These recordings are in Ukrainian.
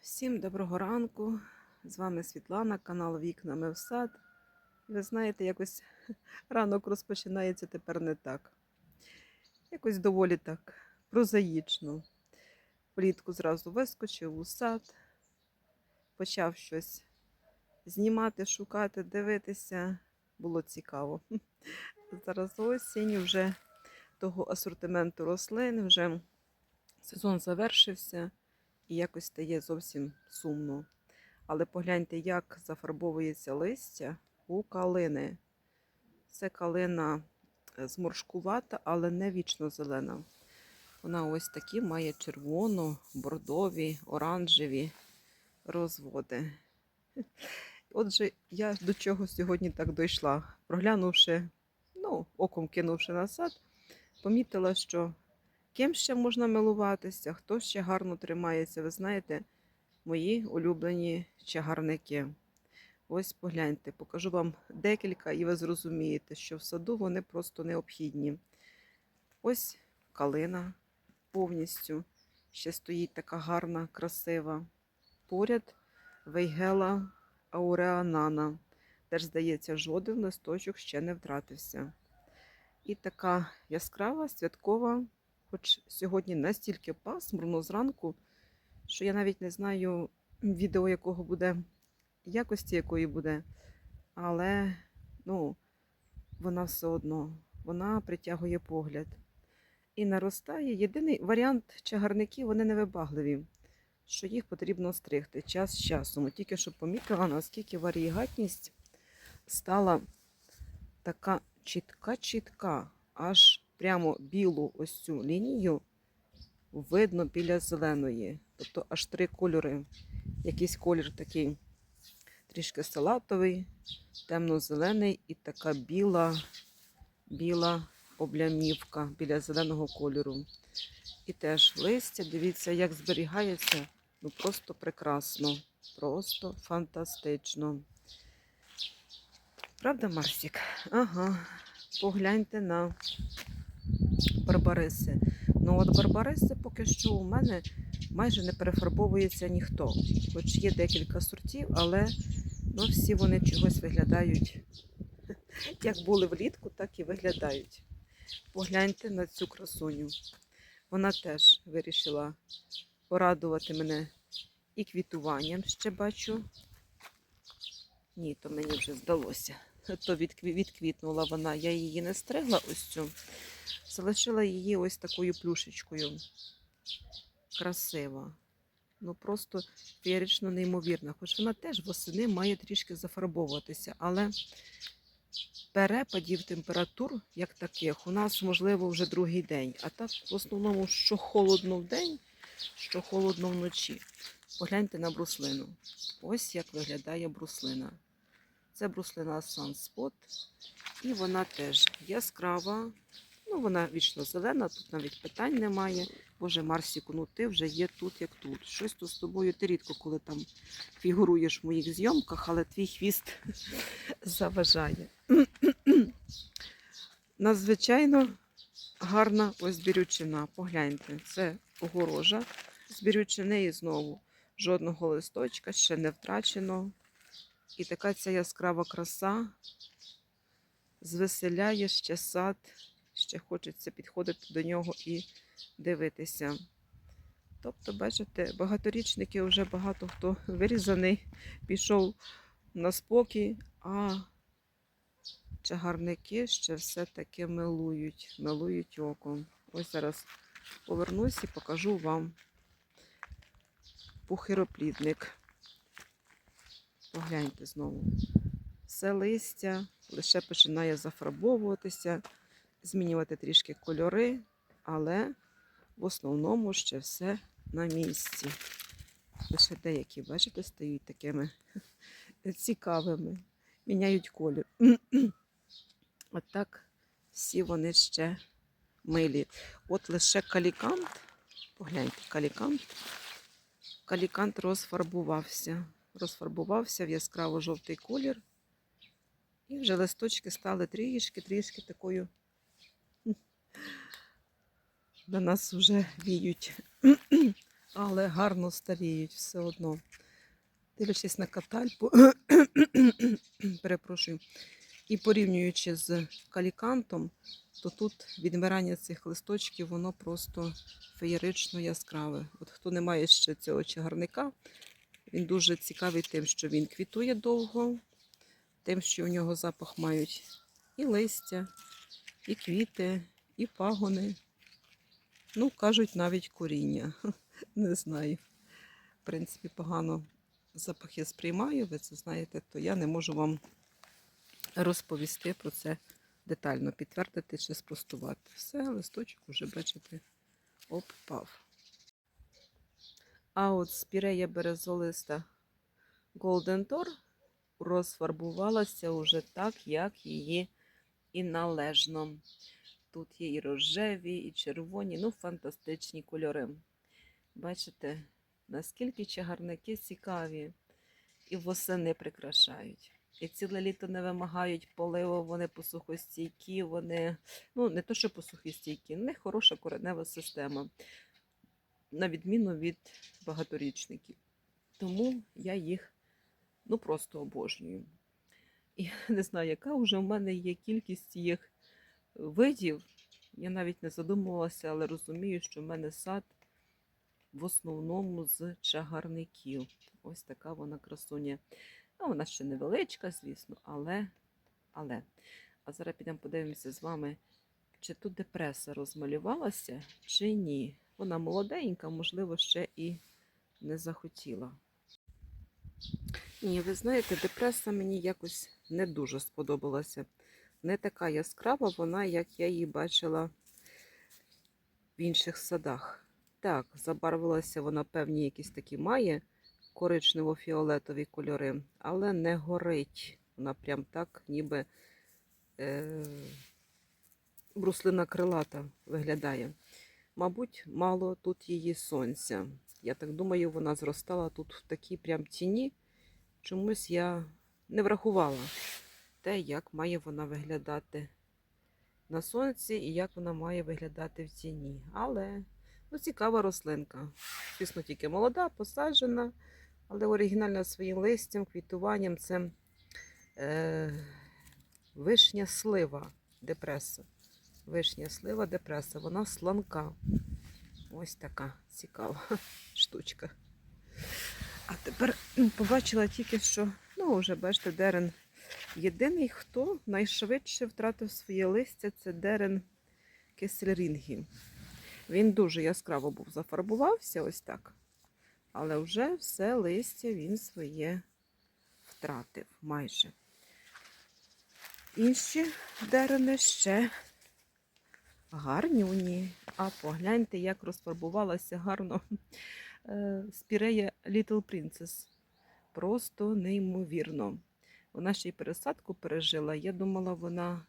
Всім доброго ранку. З вами Світлана, канал Вікнами в сад. Ви знаєте, якось ранок розпочинається тепер не так. Якось доволі так прозаїчно. Влітку зразу вискочив у сад, почав щось знімати, шукати, дивитися. Було цікаво. Зараз осінь вже того асортименту рослин, вже сезон завершився і якось стає зовсім сумно. Але погляньте, як зафарбовується листя у калини. Це калина е, зморшкувата, але не вічно зелена. Вона ось такі має червоно, бордові, оранжеві розводи. Отже, я до чого сьогодні так дійшла. Проглянувши, ну, оком кинувши на сад, помітила, що Ким ще можна милуватися, хто ще гарно тримається, ви знаєте, мої улюблені чагарники. Ось погляньте, покажу вам декілька, і ви зрозумієте, що в саду вони просто необхідні. Ось калина повністю ще стоїть така гарна, красива. Поряд вейгела ауреанана. Теж, здається, жоден листочок ще не втратився. І така яскрава святкова Хоч сьогодні настільки пасмурно зранку, що я навіть не знаю відео, якого буде, якості якої буде. Але ну, вона все одно вона притягує погляд. І наростає. Єдиний варіант чагарників, вони невибагливі, що їх потрібно стригти час з часом. Тільки що помітила, наскільки варієгатність стала така чітка-чітка, аж прямо білу ось цю лінію видно біля зеленої. Тобто аж три кольори. Якийсь колір такий трішки салатовий, темно-зелений і така біла, біла облямівка біля зеленого кольору. І теж листя, дивіться, як зберігається. Ну просто прекрасно, просто фантастично. Правда, Марсік? Ага, погляньте на барбариси. Ну от барбариси поки що у мене майже не перефарбовується ніхто. Хоч є декілька сортів, але ну, всі вони чогось виглядають. Як були влітку, так і виглядають. Погляньте на цю красуню. Вона теж вирішила порадувати мене і квітуванням ще бачу. Ні, то мені вже здалося. То відквітнула вона. Я її не стригла ось цю. Залишила її ось такою плюшечкою. Красива. Ну просто феєрично неймовірна. Хоч вона теж восени має трішки зафарбовуватися, але перепадів температур, як таких, у нас, можливо, вже другий день. А так, в основному, що холодно в день, що холодно вночі. Погляньте на бруслину. Ось як виглядає бруслина. Це бруслина Sunspot. І вона теж яскрава, Ну, вона вічно зелена, тут навіть питань немає. Боже, Марсіку, ну ти вже є тут, як тут. Щось тут з тобою ти рідко, коли там фігуруєш в моїх зйомках, але твій хвіст заважає. Надзвичайно гарна ось бірючина. Погляньте, це огорожа з бірючини і знову жодного листочка ще не втрачено. І така ця яскрава краса звеселяє ще сад ще хочеться підходити до нього і дивитися. Тобто, бачите, багаторічники вже багато хто вирізаний, пішов на спокій, а чагарники ще все-таки милують, милують оком. Ось зараз повернусь і покажу вам пухироплідник. Погляньте знову. Все листя лише починає зафарбовуватися змінювати трішки кольори, але в основному ще все на місці. Лише деякі, бачите, стають такими цікавими, міняють колір. А так всі вони ще милі. От лише калікант, погляньте, калікант, калікант розфарбувався. Розфарбувався в яскраво-жовтий колір. І вже листочки стали трішки-трішки такою до нас вже віють але гарно старіють все одно. Дивлячись на катальпу, перепрошую, і порівнюючи з калікантом, то тут відмирання цих листочків, воно просто феєрично яскраве. От хто не має ще цього чагарника, він дуже цікавий тим, що він квітує довго, тим, що у нього запах мають і листя, і квіти, і пагони. Ну, кажуть, навіть коріння. Не знаю. В принципі, погано запах я сприймаю, ви це знаєте, то я не можу вам розповісти про це детально, підтвердити чи спростувати. Все, листочок уже, бачите, обпав. А от спірея березолиста Golden Tor розфарбувалася уже так, як її і належно. Тут є і рожеві, і червоні, ну, фантастичні кольори. Бачите, наскільки чагарники цікаві і восени прикрашають. І ціле літо не вимагають поливу, вони посухостійкі, вони, ну, не то, що посухостійкі, них хороша коренева система, на відміну від багаторічників. Тому я їх ну, просто обожнюю. І не знаю, яка вже в мене є кількість їх видів. Я навіть не задумувалася, але розумію, що в мене сад в основному з чагарників. Ось така вона красуня. Ну, вона ще невеличка, звісно, але. але. А зараз підемо подивимося з вами, чи тут депреса розмалювалася, чи ні. Вона молоденька, можливо, ще і не захотіла. Ні, ви знаєте, депреса мені якось не дуже сподобалася. Не така яскрава вона, як я її бачила в інших садах. Так, забарвилася вона певні якісь такі має коричнево-фіолетові кольори, але не горить. Вона прям так, ніби е, бруслина крилата виглядає. Мабуть, мало тут її сонця. Я так думаю, вона зростала тут в такій прям тіні. Чомусь я не врахувала те, як має вона виглядати на сонці і як вона має виглядати в тіні. Але ну, цікава рослинка. Звісно, тільки молода, посаджена, але оригінальна своїм листям, квітуванням це е, вишня слива депреса. Вишня слива депреса, вона сланка. Ось така цікава штучка. А тепер побачила тільки, що, ну, вже бачите, дерен. Єдиний, хто найшвидше втратив своє листя, це дерен Кесельрінгі. Він дуже яскраво був зафарбувався, ось так. Але вже все листя він своє втратив майже. Інші дерени ще гарнюні. А погляньте, як розфарбувалася гарно спірея Little Princess. Просто неймовірно. Вона ще й пересадку пережила. Я думала, вона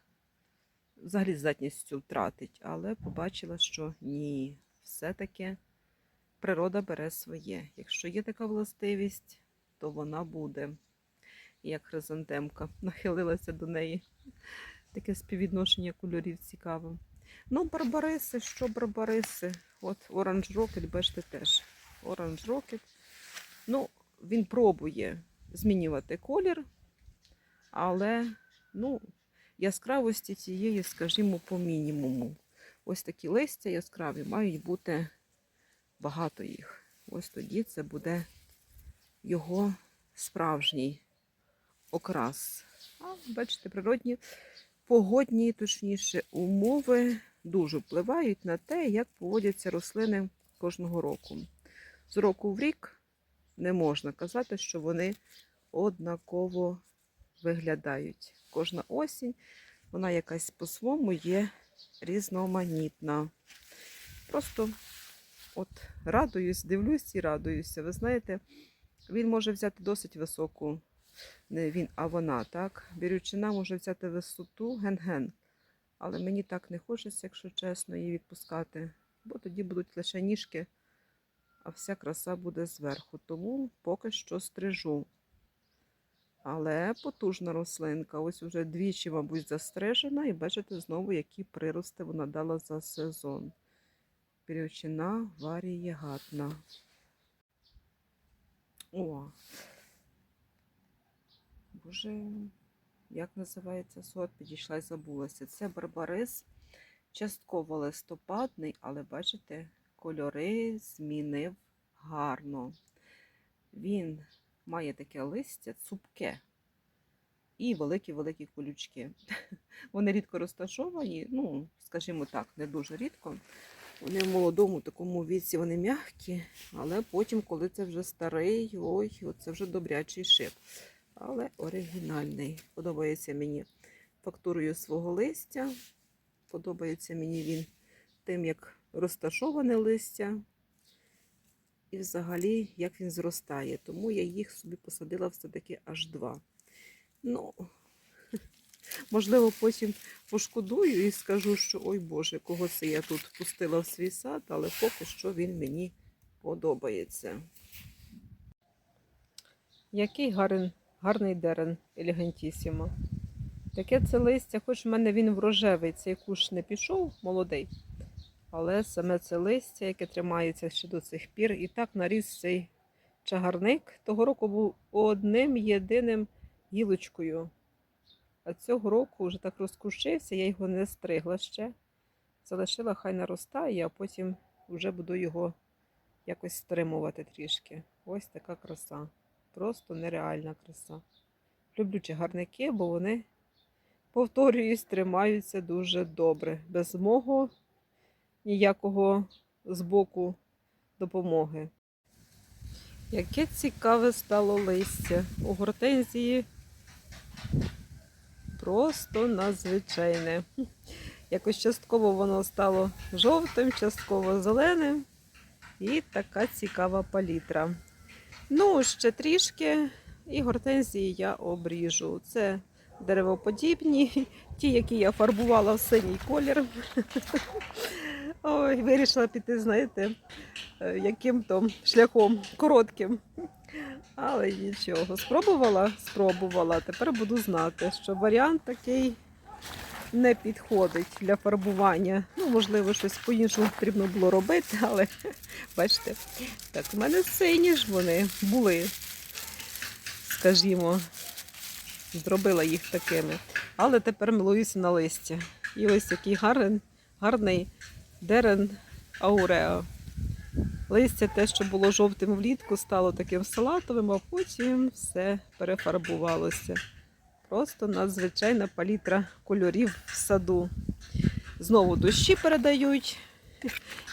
взагалі здатністю втратить, але побачила, що ні, все-таки природа бере своє. Якщо є така властивість, то вона буде. Як хризантемка нахилилася до неї. Таке співвідношення кольорів цікаве. Ну, барбариси, що барбариси? От Orange Rocket, бачите, теж. Orange Rocket. Ну, він пробує змінювати колір, але ну, яскравості цієї, скажімо, по мінімуму. Ось такі листя яскраві мають бути багато їх. Ось тоді це буде його справжній окрас. А, бачите, природні погодні, точніше, умови дуже впливають на те, як поводяться рослини кожного року. З року в рік не можна казати, що вони однаково виглядають. Кожна осінь, вона якась по-своєму є різноманітна. Просто от радуюсь, дивлюсь і радуюся. Ви знаєте, він може взяти досить високу, він, а вона, так? Бірючина може взяти висоту ген-ген. Але мені так не хочеться, якщо чесно, її відпускати. Бо тоді будуть лише ніжки, а вся краса буде зверху. Тому поки що стрижу. Але потужна рослинка. Ось вже двічі, мабуть, застрижена, і бачите знову, які прирости вона дала за сезон. Бірючина варієгатна. О. Боже, як називається сорт? Підійшла і забулася. Це барбарис, частково листопадний, але бачите, кольори змінив гарно. Він має таке листя цупке і великі-великі колючки. Вони рідко розташовані, ну, скажімо так, не дуже рідко. Вони в молодому такому віці вони м'які, але потім, коли це вже старий, ой, це вже добрячий шип. Але оригінальний. Подобається мені фактурою свого листя. Подобається мені він тим, як розташоване листя. І взагалі, як він зростає. Тому я їх собі посадила все-таки аж два. Ну, можливо, потім пошкодую і скажу, що ой Боже, кого це я тут пустила в свій сад, але поки що він мені подобається. Який гарен, гарний дерен елегантісімо. Таке це листя, хоч в мене він в рожевий, цей куш не пішов, молодий. Але саме це листя, яке тримається ще до цих пір, і так наріс цей чагарник. Того року був одним єдиним гілочкою. А цього року вже так розкушився, я його не стригла ще. Залишила, хай наростає, а потім вже буду його якось стримувати трішки. Ось така краса. Просто нереальна краса. Люблю чагарники, бо вони, повторююсь, тримаються дуже добре. Без мого ніякого збоку допомоги. Яке цікаве стало листя. У гортензії просто надзвичайне. Якось частково воно стало жовтим, частково зеленим. І така цікава палітра. Ну, ще трішки, і гортензії я обріжу. Це деревоподібні, ті, які я фарбувала в синій колір. Ой, вирішила піти, знаєте, е, яким то шляхом коротким. Але нічого. Спробувала? Спробувала. Тепер буду знати, що варіант такий не підходить для фарбування. Ну, можливо, щось по-іншому потрібно було робити, але бачите, так, у мене сині ж вони були, скажімо, зробила їх такими. Але тепер милуюся на листі. І ось який гарний, гарний дерен аурео. Листя те, що було жовтим влітку, стало таким салатовим, а потім все перефарбувалося. Просто надзвичайна палітра кольорів в саду. Знову дощі передають.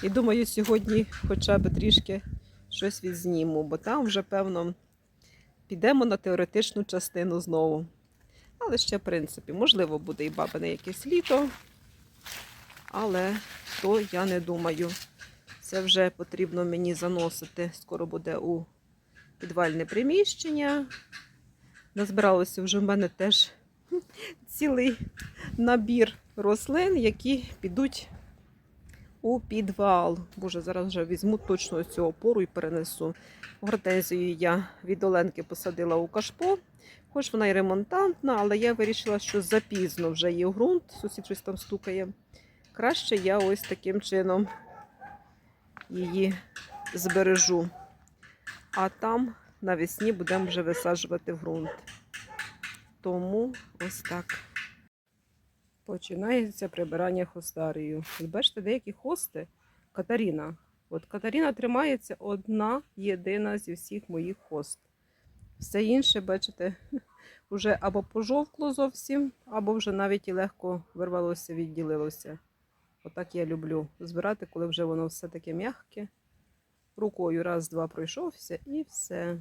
І думаю, сьогодні хоча б трішки щось відзніму, бо там вже, певно, підемо на теоретичну частину знову. Але ще, в принципі, можливо, буде і бабине якесь літо. Але то я не думаю. Це вже потрібно мені заносити. Скоро буде у підвальне приміщення. Назбиралося вже в мене теж цілий набір рослин, які підуть у підвал. Боже, зараз вже візьму точно цю опору і перенесу. Гортензію я від Оленки посадила у кашпо, хоч вона й ремонтантна, але я вирішила, що запізно вже є ґрунт, сусід щось там стукає. Краще я ось таким чином її збережу. А там навесні будемо вже висаджувати ґрунт. Тому ось так. Починається прибирання хостарію. Бачите, деякі хости Катаріна. От Катаріна тримається одна єдина зі всіх моїх хост. Все інше, бачите, вже або пожовкло зовсім, або вже навіть і легко вирвалося, відділилося. Отак я люблю збирати, коли вже воно все таке м'яке. Рукою раз-два пройшовся і все.